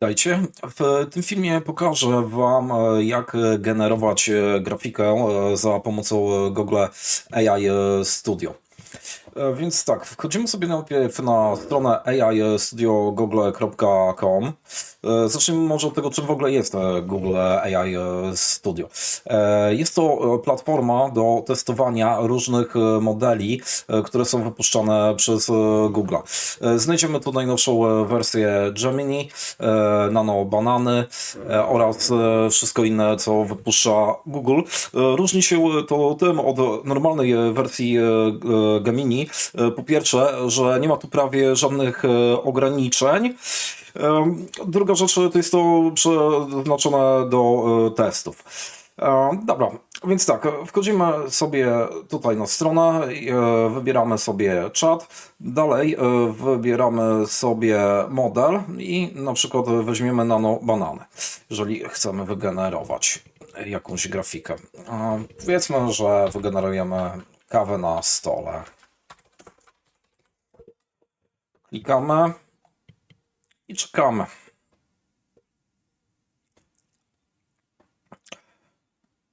Witajcie. W tym filmie pokażę Wam, e, jak generować e, grafikę e, za pomocą Google AI Studio. E, Więc tak, wchodzimy sobie najpierw na stronę aistudiogoogle.com. E, Zacznijmy może od tego, czym w ogóle jest e, Google AI Studio. Jest to platforma do testowania różnych modeli, które są wypuszczane przez Google. Znajdziemy tu najnowszą wersję Gemini, Nano Banany oraz wszystko inne, co wypuszcza Google. Różni się to tym od normalnej wersji Gemini. E, Po pierwsze, że nie ma tu prawie żadnych e, ograniczeń. Em, Druga rzecz to jest to przeznaczone do e, testów. E, Dobra, więc tak, wchodzimy sobie tutaj na stronę, e, wybieramy sobie czat, dalej e, wybieramy sobie model i na przykład weźmiemy nano banany, jeżeli chcemy wygenerować jakąś grafikę. E, Powiedzmy, że wygenerujemy kawę na stole. Klikamy i czekamy.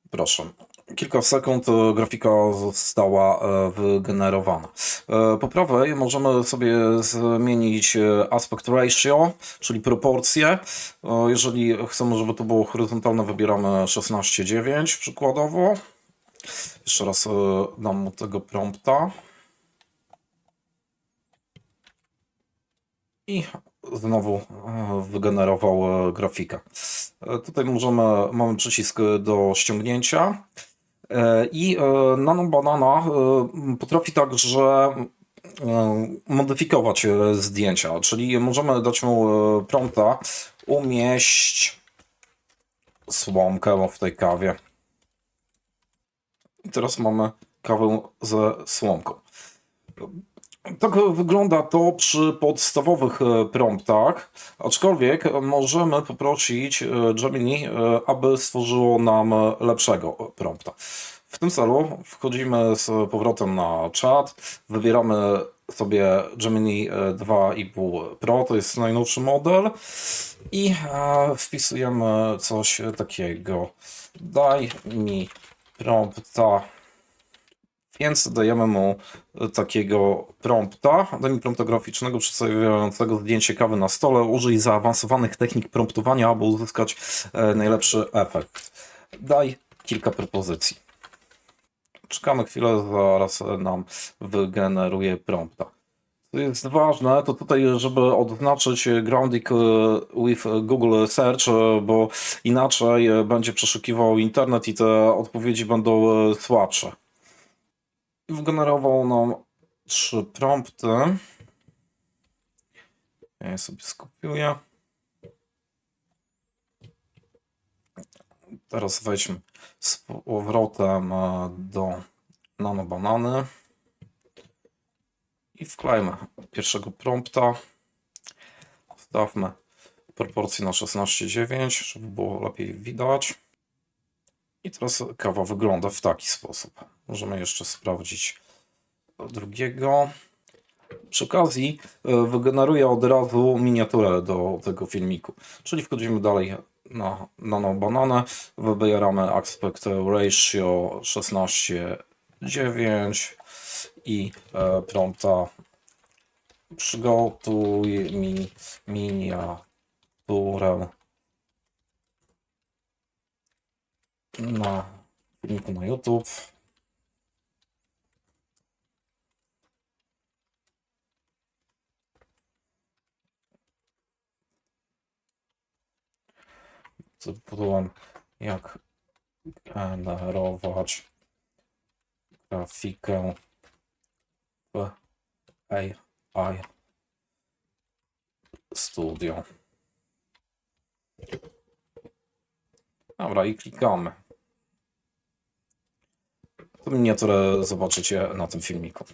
Proszę. Kilka sekund e, grafika została e, wygenerowana. E, Po prawej możemy sobie zmienić aspect ratio, czyli proporcje. Jeżeli chcemy, żeby to było horyzontalne, wybieramy 16:9 przykładowo. Jeszcze raz dam mu tego prompta. I znowu e, wygenerował e, grafikę. E, Tutaj możemy, mamy przycisk do ściągnięcia. I Nano Banana potrafi także modyfikować zdjęcia, czyli możemy dać mu prompta umieść słomkę w tej kawie. I teraz mamy kawę ze słomką. Tak wygląda to przy podstawowych e, promptach, aczkolwiek możemy poprosić e, Gemini, e, aby stworzyło nam lepszego prompta. W tym celu wchodzimy z powrotem na czat, wybieramy sobie Gemini e, 2,5 Pro, to jest najnowszy model. I wpisujemy coś takiego. Daj mi prompta więc dajemy mu takiego prompta, daj mi prompta graficznego przedstawiającego zdjęcie kawy na stole. Użyj zaawansowanych technik promptowania, aby uzyskać e, najlepszy efekt. Daj kilka propozycji. Czekamy chwilę, zaraz nam wygeneruje prompta. Co jest ważne, to tutaj, żeby odznaczyć grounding e, with Google Search, e, bo inaczej e, będzie przeszukiwał internet i te odpowiedzi będą e, słabsze. I Wgenerował nam trzy prompty. Ja je sobie skopiuję. Teraz wejdźmy z powrotem e, do Nano Banany i wklejmy pierwszego prompta. Stawmy proporcje na 16:9, żeby było lepiej widać. I teraz kawa wygląda w taki sposób. Możemy jeszcze sprawdzić drugiego. Przy okazji e, wygeneruję od razu miniaturę do tego filmiku. Czyli wchodzimy dalej na nano bananę, wybieramy aspect ratio 16:9 i e, prompta przygotuj mi miniaturę na filmiku na YouTube. Zbuduję jak generować grafikę w AI Studio. Dobra, i klikamy. To miniaturę zobaczycie na tym filmiku.